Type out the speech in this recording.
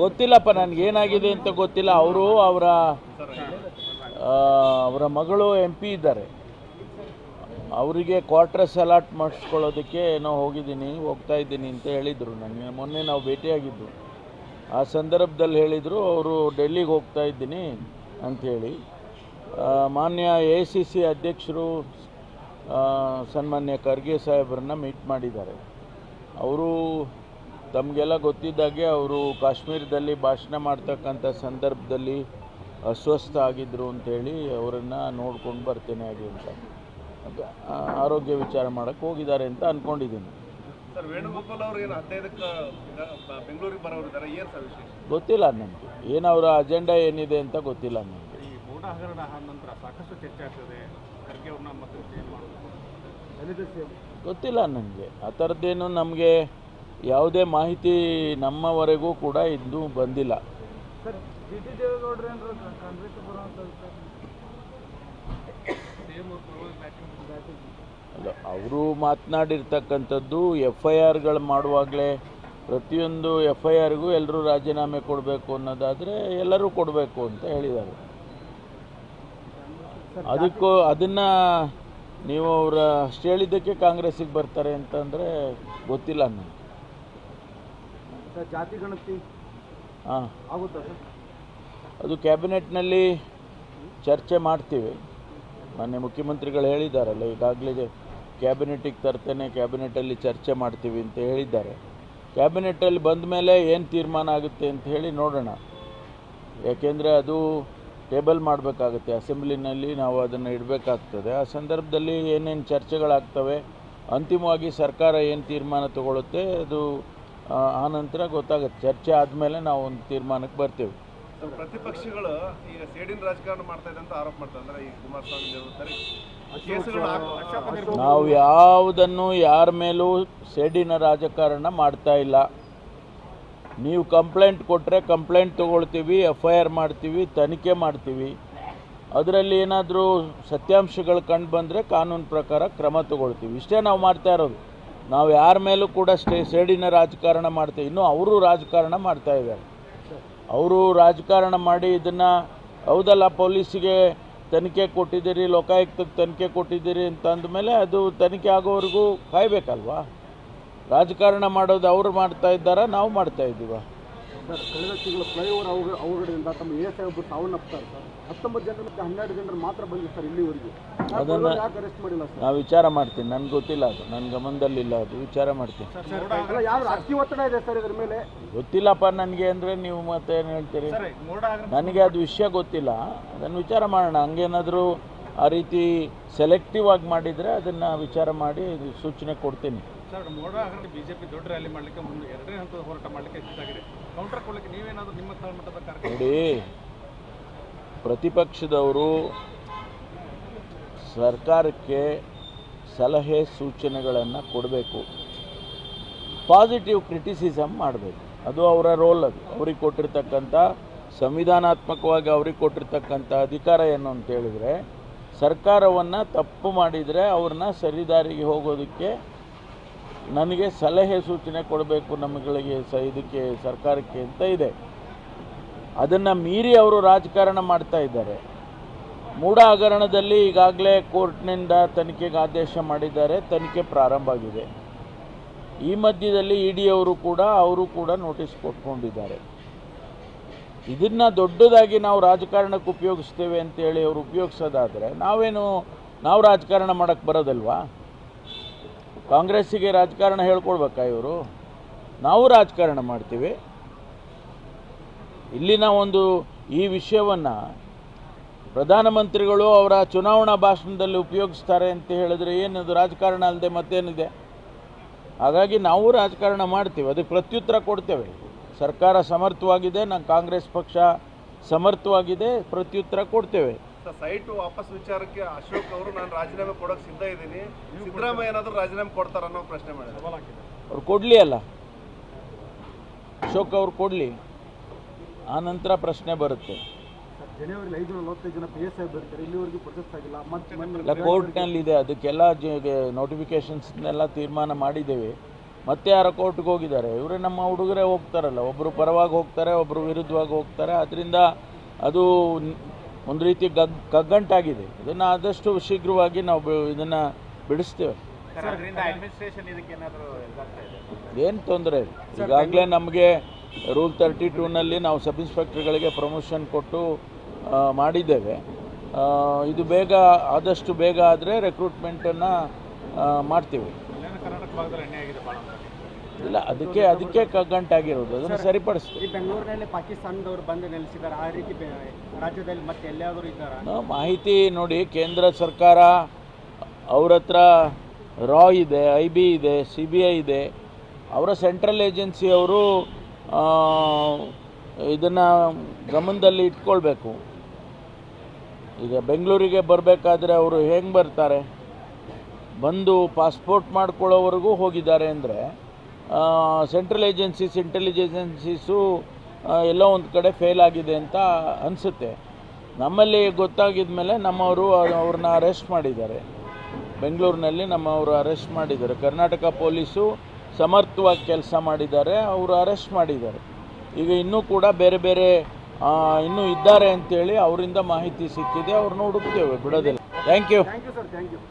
ಗೊತ್ತಿಲ್ಲಪ್ಪ, ನನಗೆ ಏನಾಗಿದೆ ಅಂತ ಗೊತ್ತಿಲ್ಲ. ಅವರು ಅವರ ಅವರ ಮಗಳು ಎಂ ಪಿ ಇದ್ದಾರೆ. ಅವರಿಗೆ ಕ್ವಾರ್ಟರ್ಸ್ ಅಲಾಟ್ ಮಾಡಿಸ್ಕೊಳ್ಳೋದಕ್ಕೆ ಏನೋ ಹೋಗಿದ್ದೀನಿ, ಹೋಗ್ತಾ ಇದ್ದೀನಿ ಅಂತ ಹೇಳಿದರು. ನನಗೆ ಮೊನ್ನೆ ನಾವು ಭೇಟಿಯಾಗಿದ್ದು. ಆ ಸಂದರ್ಭದಲ್ಲಿ ಹೇಳಿದರು, ಅವರು ಡೆಲ್ಲಿಗೆ ಹೋಗ್ತಾ ಇದ್ದೀನಿ ಅಂಥೇಳಿ. ಮಾನ್ಯ ಎ ಸಿ ಸಿ ಅಧ್ಯಕ್ಷರು ಸನ್ಮಾನ್ಯ ಖರ್ಗೆ ಸಾಹೇಬರನ್ನ ಮೀಟ್ ಮಾಡಿದ್ದಾರೆ. ಅವರು ತಮಗೆಲ್ಲ ಗೊತ್ತಿದ್ದಾಗೆ ಅವರು ಕಾಶ್ಮೀರದಲ್ಲಿ ಭಾಷಣ ಮಾಡ್ತಕ್ಕಂಥ ಸಂದರ್ಭದಲ್ಲಿ ಅಸ್ವಸ್ಥ ಆಗಿದ್ದರು ಅಂತೇಳಿ ಅವರನ್ನು ನೋಡ್ಕೊಂಡು ಬರ್ತೇನೆ ಹಾಗೆ ಅಂತ. ಆರೋಗ್ಯ ವಿಚಾರ ಮಾಡೋಕ್ಕೆ ಹೋಗಿದ್ದಾರೆ ಅಂತ ಅಂದ್ಕೊಂಡಿದ್ದೀನಿ ಸರ್ ವೇಣುಗೋಪಾಲ್ ಅವರು ಏನು ಹದಿನೈದಕ್ಕೆ ಬೆಂಗಳೂರಿಗೆ ಬರೋರಿದ್ದಾರೆ ಏನು ಸರ್ ವಿಶೇಷ? ಗೊತ್ತಿಲ್ಲ ನನಗೆ ಏನು ಅವರ ಅಜೆಂಡಾ ಏನಿದೆ ಅಂತ ಗೊತ್ತಿಲ್ಲ ನನಗೆ ಈ ಮೋಡ ಹಗರಣ ಆದ ನಂತರ ಸಾಕಷ್ಟು ಚರ್ಚೆ ಆಗ್ತದೆ ಖರ್ಗೆ ಅವ್ರನ್ನ ಮತ್ತೆ ಚೇಂಜ್ ಮಾಡಬೇಕು? ಗೊತ್ತಿಲ್ಲ ನನಗೆ ಆ ಥರದ್ದೇನು ನಮಗೆ ಯಾವುದೇ ಮಾಹಿತಿ ನಮ್ಮವರೆಗೂ ಕೂಡ ಇನ್ನೂ ಬಂದಿಲ್ಲ. ಅವರು ಮಾತನಾಡಿರ್ತಕ್ಕಂಥದ್ದು ಎಫ್ ಐ ಆರ್ಗಳು ಮಾಡುವಾಗಲೇ ಪ್ರತಿಯೊಂದು ಎಫ್ ಐ ಆರ್ಗೂ ಎಲ್ಲರೂ ರಾಜೀನಾಮೆ ಕೊಡಬೇಕು ಅನ್ನೋದಾದರೆ ಎಲ್ಲರೂ ಕೊಡಬೇಕು ಅಂತ ಹೇಳಿದ್ದಾರೆ. ಅದಕ್ಕೂ ಅದನ್ನು ನೀವು ಅವರ ಅಷ್ಟು ಹೇಳಿದ್ದಕ್ಕೆ ಕಾಂಗ್ರೆಸ್ಸಿಗೆ ಬರ್ತಾರೆ ಅಂತಂದರೆ ಗೊತ್ತಿಲ್ಲ ನನಗೆ ಜಾತಿ ಗಣತಿ ಹಾಂ. ಆಗುತ್ತಾ ಸರ್? ಅದು ಕ್ಯಾಬಿನೆಟ್ನಲ್ಲಿ ಚರ್ಚೆ ಮಾಡ್ತೀವಿ. ಮಾನ್ಯ ಮುಖ್ಯಮಂತ್ರಿಗಳು ಹೇಳಿದ್ದಾರಲ್ಲ ಈಗಾಗಲೇ ಕ್ಯಾಬಿನೆಟಿಗೆ ತರ್ತೇನೆ ಕ್ಯಾಬಿನೆಟಲ್ಲಿ ಚರ್ಚೆ ಮಾಡ್ತೀವಿ ಅಂತ ಹೇಳಿದ್ದಾರೆ. ಕ್ಯಾಬಿನೆಟಲ್ಲಿ ಬಂದ ಮೇಲೆ ಏನು ತೀರ್ಮಾನ ಆಗುತ್ತೆ ಅಂತ ಹೇಳಿ ನೋಡೋಣ. ಯಾಕೆಂದರೆ ಅದು ಟೇಬಲ್ ಮಾಡಬೇಕಾಗುತ್ತೆ. ಅಸೆಂಬ್ಲಿನಲ್ಲಿ ನಾವು ಅದನ್ನು ಇಡಬೇಕಾಗ್ತದೆ. ಆ ಸಂದರ್ಭದಲ್ಲಿ ಏನೇನು ಚರ್ಚೆಗಳಾಗ್ತವೆ ಅಂತಿಮವಾಗಿ ಸರ್ಕಾರ ಏನು ತೀರ್ಮಾನ ತಗೊಳ್ಳುತ್ತೆ ಅದು ಆ, ಆ ನಂತರ ಗೊತ್ತಾಗುತ್ತೆ. ಚರ್ಚೆ ಆದಮೇಲೆ ನಾವು ಒಂದು ತೀರ್ಮಾನಕ್ಕೆ ಬರ್ತೀವಿ. ಪ್ರತಿಪಕ್ಷಗಳು ಈಗ ಸೇಡಿನ ರಾಜಕಾರಣ ಮಾಡ್ತಾ ಇದೆ ಅಂತ ಆರೋಪ ಮಾಡ್ತಾರೆ. ಅಂದ್ರೆ ಈ ಕುಮಾರಸ್ವಾಮಿ ನಾವು ಯಾವುದನ್ನು ಯಾರ ಮೇಲೂ ಸೇಡಿನ ರಾಜಕಾರಣ ಮಾಡ್ತಾ ಇಲ್ಲ. ನೀವು ಕಂಪ್ಲೇಂಟ್ ಕೊಟ್ಟರೆ ಕಂಪ್ಲೇಂಟ್ ತೊಗೊಳ್ತೀವಿ ಎಫ್ ಐ ಆರ್ ಮಾಡ್ತೀವಿ ತನಿಖೆ ಮಾಡ್ತೀವಿ. ಅದರಲ್ಲಿ ಏನಾದರೂ ಸತ್ಯಾಂಶಗಳು ಕಂಡು ಬಂದರೆ ಕಾನೂನು ಪ್ರಕಾರ ಕ್ರಮ ತಗೊಳ್ತೀವಿ. ಇಷ್ಟೇ ನಾವು ಮಾಡ್ತಾ ಇರೋದು. ನಾವು ಯಾರ ಮೇಲೂ ಕೂಡ ಸ್ಟೇ, ಸೇಡಿನ ರಾಜಕಾರಣ ಮಾಡ್ತೀವಿ. ಇನ್ನೂ ಅವರು ರಾಜಕಾರಣ ಮಾಡ್ತಾ ಇದ್ದಾರೆ. ಅವರು ರಾಜಕಾರಣ ಮಾಡಿ ಇದನ್ನು, ಹೌದಲ್ಲ, ಪೊಲೀಸಿಗೆ ತನಿಖೆ ಕೊಟ್ಟಿದ್ದೀರಿ, ಲೋಕಾಯುಕ್ತಕ್ಕೆ ತನಿಖೆ ಕೊಟ್ಟಿದ್ದೀರಿ ಅಂತ ಅಂದಮೇಲೆ ಅದು ತನಿಖೆ ಆಗೋವರೆಗೂ ಕಾಯಬೇಕಲ್ವಾ? ರಾಜಕಾರಣ ಮಾಡೋದು ಅವರು ಮಾಡ್ತಾ ಇದ್ದಾರಾ, ನಾವು ಮಾಡ್ತಾ ಇದ್ದೀವ? ಸರ್ ಕಳೆದ ತಿಂಗಳು ಫ್ಲೈಓವರ್ ಅವ ಅವಘಡದಿಂದ ತಮ್ಮ ಎ ಎಸ್ ಐ ಒಬ್ಬರು ಸಾವನ್ನಪ್ತಾರೆ ಸರ್. ಹತ್ತೊಂಬತ್ತು ಜನರು ಮತ್ತು ಹನ್ನೆರಡು ಜನರು ಮಾತ್ರ ಬಂದಿದೆ ಸರ್ ಇಲ್ಲಿವರೆಗೆ. ಅದನ್ನು ಯಾಕೆ ಅರೆಸ್ಟ್ ಮಾಡಿಲ್ಲ ಸರ್? ನಾವು ವಿಚಾರ ಮಾಡ್ತೀನಿ. ನನ್ಗೆ ಗೊತ್ತಿಲ್ಲ ಅದು. ನನ್ನ ಗಮನದಲ್ಲಿಲ್ಲ ಅದು. ವಿಚಾರ ಮಾಡ್ತೀನಿ. ಅಕ್ಕಿ ಯಾರು ಒತ್ತಡ ಇದೆ ಸರ್ ಇದ್ರ ಮೇಲೆ? ಗೊತ್ತಿಲ್ಲಪ್ಪ ನನಗೆ ಅಂದರೆ ನೀವು ಮತ್ತೆ ಏನು ಹೇಳ್ತೀರಿ ನನಗೆ ಅದು ವಿಷಯ ಗೊತ್ತಿಲ್ಲ. ಅದನ್ನು ವಿಚಾರ ಮಾಡೋಣ. ಹಂಗೇನಾದರೂ ಆ ರೀತಿ ಸೆಲೆಕ್ಟಿವ್ ಆಗಿ ಮಾಡಿದರೆ ಅದನ್ನು ವಿಚಾರ ಮಾಡಿ ಸೂಚನೆ ಕೊಡ್ತೀನಿ. ಸರ್ ಮೋಡ ಹಗರಣ ಬಿಜೆಪಿ ದೊಡ್ಡ ರ್ಯಾಲಿ ಮಾಡಲಿಕ್ಕೆ ಎರಡನೇ ಹಂತದ ಹೋರಾಟ ಮಾಡಲಿಕ್ಕೆ ಸಿದ್ಧಾಗಿದೆ ಕೌಂಟರ್ ಕೊಡಲಿಕ್ಕೆ ನೀವೇನಾದರೂ ನಿಮ್ಮ ಮಟ್ಟದ ಕಾರ್ಯಕ್ರಮ ನೋಡಿ ಪ್ರತಿಪಕ್ಷದವರು ಸರ್ಕಾರಕ್ಕೆ ಸಲಹೆ ಸೂಚನೆಗಳನ್ನು ಕೊಡಬೇಕು. ಪಾಸಿಟಿವ್ ಕ್ರಿಟಿಸಿಸಮ್ ಮಾಡಬೇಕು. ಅದು ಅವರ ರೋಲ್ ಅದು. ಅವ್ರಿಗೆ ಕೊಟ್ಟಿರ್ತಕ್ಕಂಥ ಸಂವಿಧಾನಾತ್ಮಕವಾಗಿ ಅವ್ರಿಗೆ ಕೊಟ್ಟಿರ್ತಕ್ಕಂಥ ಅಧಿಕಾರ ಏನು ಅಂತ ಹೇಳಿದರೆ ಸರ್ಕಾರವನ್ನು ತಪ್ಪು ಮಾಡಿದರೆ ಅವ್ರನ್ನ ಸರಿದಾರಿಗೆ ಹೋಗೋದಕ್ಕೆ ನನಗೆ ಸಲಹೆ ಸೂಚನೆ ಕೊಡಬೇಕು ನಮ್ಮಗಳಿಗೆ ಸ ಇದಕ್ಕೆ ಸರ್ಕಾರಕ್ಕೆ ಅಂತ ಇದೆ. ಅದನ್ನು ಮೀರಿ ಅವರು ರಾಜಕಾರಣ ಮಾಡ್ತಾ ಇದ್ದಾರೆ. ಮೂಢ ಹಗರಣದಲ್ಲಿ ಈಗಾಗಲೇ ಕೋರ್ಟ್ನಿಂದ ತನಿಖೆಗೆ ಆದೇಶ ಮಾಡಿದ್ದಾರೆ, ತನಿಖೆ ಪ್ರಾರಂಭ ಆಗಿದೆ. ಈ ಮಧ್ಯದಲ್ಲಿ ಇ ಅವರು ಕೂಡ ಅವರು ಕೂಡ ನೋಟಿಸ್ ಕೊಟ್ಕೊಂಡಿದ್ದಾರೆ. ಇದನ್ನು ದೊಡ್ಡದಾಗಿ ನಾವು ರಾಜಕಾರಣಕ್ಕೆ ಉಪಯೋಗಿಸ್ತೇವೆ ಅಂತೇಳಿ ಅವರು ಉಪಯೋಗಿಸೋದಾದರೆ ನಾವೇನು ನಾವು ರಾಜಕಾರಣ ಮಾಡೋಕ್ಕೆ ಬರೋದಲ್ವಾ? ಕಾಂಗ್ರೆಸ್ಸಿಗೆ ರಾಜಕಾರಣ ಹೇಳ್ಕೊಡ್ಬೇಕಾ ಇವರು? ನಾವು ರಾಜಕಾರಣ ಮಾಡ್ತೀವಿ. ಇಲ್ಲಿನ ಒಂದು ಈ ವಿಷಯವನ್ನು ಪ್ರಧಾನಮಂತ್ರಿಗಳು ಅವರ ಚುನಾವಣಾ ಭಾಷಣದಲ್ಲಿ ಉಪಯೋಗಿಸ್ತಾರೆ ಅಂತ ಹೇಳಿದ್ರೆ ಏನದು? ರಾಜಕಾರಣ ಅಲ್ಲದೆ ಮತ್ತೇನಿದೆ? ಹಾಗಾಗಿ ನಾವು ರಾಜಕಾರಣ ಮಾಡ್ತೀವಿ. ಅದಕ್ಕೆ ಪ್ರತ್ಯುತ್ತರ ಕೊಡ್ತೇವೆ. ಸರ್ಕಾರ ಸಮರ್ಥವಾಗಿದೆ ನಾನು ಕಾಂಗ್ರೆಸ್ ಪಕ್ಷ ಸಮರ್ಥವಾಗಿದೆ ಪ್ರತ್ಯುತ್ತರ ಕೊಡ್ತೇವೆ. ಸರ್ ಸೈಟ್ ವಾಪಸ್ ವಿಚಾರಕ್ಕೆ ಅಶೋಕ್ ಅವರು ನಾನು ರಾಜೀನಾಮೆ ಕೊಡೋಕೆ ಸಿದ್ಧ ಇದ್ದೀನಿ. ಸಿದ್ದರಾಮಯ್ಯ ಏನಾದರೂ ರಾಜೀನಾಮೆ ಕೊಡ್ತಾರ ಅನ್ನೋ ಪ್ರಶ್ನೆ ಮಾಡಿದ್ರು ಅವ್ರು ಕೊಡಲಿ ಅಲ್ಲ. ಅಶೋಕ್ ಅವ್ರು ಕೊಡಲಿ. ಆ ನಂತರ ಪ್ರಶ್ನೆ ಬರುತ್ತೆ. ಎಲ್ಲ ಕೋರ್ಟ್ನಲ್ಲಿದೆ ಅದಕ್ಕೆಲ್ಲ ನೋಟಿಫಿಕೇಶನ್ಸ್ನೆಲ್ಲ ತೀರ್ಮಾನ ಮಾಡಿದ್ದೇವೆ. ಮತ್ತೆ ಯಾರೋ ಕೋರ್ಟ್ಗೆ ಹೋಗಿದ್ದಾರೆ. ಇವರೇ ನಮ್ಮ ಹುಡುಗರೇ ಹೋಗ್ತಾರಲ್ಲ ಒಬ್ಬರು ಪರವಾಗಿ ಹೋಗ್ತಾರೆ ಒಬ್ಬರು ವಿರುದ್ಧವಾಗಿ ಹೋಗ್ತಾರೆ. ಅದರಿಂದ ಅದು ಒಂದು ರೀತಿ ಗಗ್ ಕಗ್ಗಂಟಾಗಿದೆ ಇದನ್ನು ಆದಷ್ಟು ಶೀಘ್ರವಾಗಿ ನಾವು ಇದನ್ನು ಬಿಡಿಸ್ತೇವೆ. ಏನು ತೊಂದರೆ ಇಲ್ಲ. ಈಗಾಗಲೇ ನಮಗೆ ರೂಲ್ ತರ್ಟಿ ಟೂನಲ್ಲಿ ನಾವು ಸಬ್ ಇನ್ಸ್ಪೆಕ್ಟರ್ಗಳಿಗೆ ಪ್ರಮೋಷನ್ ಕೊಟ್ಟು ಮಾಡಿದ್ದೇವೆ. ಇದು ಬೇಗ ಆದಷ್ಟು ಬೇಗ ಆದರೆ ರೆಕ್ರೂಟ್ಮೆಂಟನ್ನು ಮಾಡ್ತೀವಿ. ಭಾಗದಲ್ಲಿ ಎಣ್ಣೆ ಆಗಿದೆ ಭಾಳ ಇಲ್ಲ ಅದಕ್ಕೆ ಅದಕ್ಕೆ ಕಗ್ಗಂಟಾಗಿರೋದು ಅದನ್ನು ಸರಿಪಡಿಸ್ತೀವಿ ಈ ಬೆಂಗಳೂರಿನಲ್ಲಿ ಪಾಕಿಸ್ತಾನದವರು ಬಂದು ನೆಲೆಸಿದ್ದಾರೆ ಆ ರೀತಿ ರಾಜ್ಯದಲ್ಲಿ ಮತ್ತೆ ಎಲ್ಲಾದರೂ ಇದ್ದಾರಾ? ನಾವು ಮಾಹಿತಿ ನೋಡಿ ಕೇಂದ್ರ ಸರ್ಕಾರ ಅವ್ರ ಹತ್ರ ರಾ ಇದೆ ಐ ಬಿ ಇದೆ ಸಿ ಬಿ ಐ ಇದೆ. ಅವರ ಸೆಂಟ್ರಲ್ ಏಜೆನ್ಸಿಯವರು ಇದನ್ನು ಗಮನದಲ್ಲಿ ಇಟ್ಕೊಳ್ಬೇಕು. ಈಗ ಬೆಂಗಳೂರಿಗೆ ಬರಬೇಕಾದ್ರೆ ಅವರು ಹೆಂಗೆ ಬರ್ತಾರೆ? ಬಂದು ಪಾಸ್ಪೋರ್ಟ್ ಮಾಡ್ಕೊಳ್ಳೋವರೆಗೂ ಹೋಗಿದ್ದಾರೆ ಅಂದರೆ ಸೆಂಟ್ರಲ್ ಏಜೆನ್ಸೀಸ್ ಇಂಟೆಲಿಜೆನ್ಸೀಸು ಎಲ್ಲ ಒಂದು ಕಡೆ ಫೇಲ್ ಆಗಿದೆ ಅಂತ ಅನಿಸುತ್ತೆ. ನಮ್ಮಲ್ಲಿ ಗೊತ್ತಾಗಿದ ಮೇಲೆ ನಮ್ಮವರು ಅವ್ರನ್ನ ಅರೆಸ್ಟ್ ಮಾಡಿದ್ದಾರೆ. ಬೆಂಗಳೂರಿನಲ್ಲಿ ನಮ್ಮವರು ಅರೆಸ್ಟ್ ಮಾಡಿದ್ದಾರೆ. ಕರ್ನಾಟಕ ಪೊಲೀಸು ಸಮರ್ಥವಾಗಿ ಕೆಲಸ ಮಾಡಿದ್ದಾರೆ, ಅವರು ಅರೆಸ್ಟ್ ಮಾಡಿದ್ದಾರೆ. ಈಗ ಇನ್ನೂ ಕೂಡ ಬೇರೆ ಬೇರೆ ಇನ್ನೂ ಇದ್ದಾರೆ ಅಂತೇಳಿ ಅವರಿಂದ ಮಾಹಿತಿ ಸಿಕ್ಕಿದೆ ಅವ್ರನ್ನ ಹುಡುಕ್ತೇವೆ, ಬಿಡೋದಿಲ್ಲ. Thank you thank you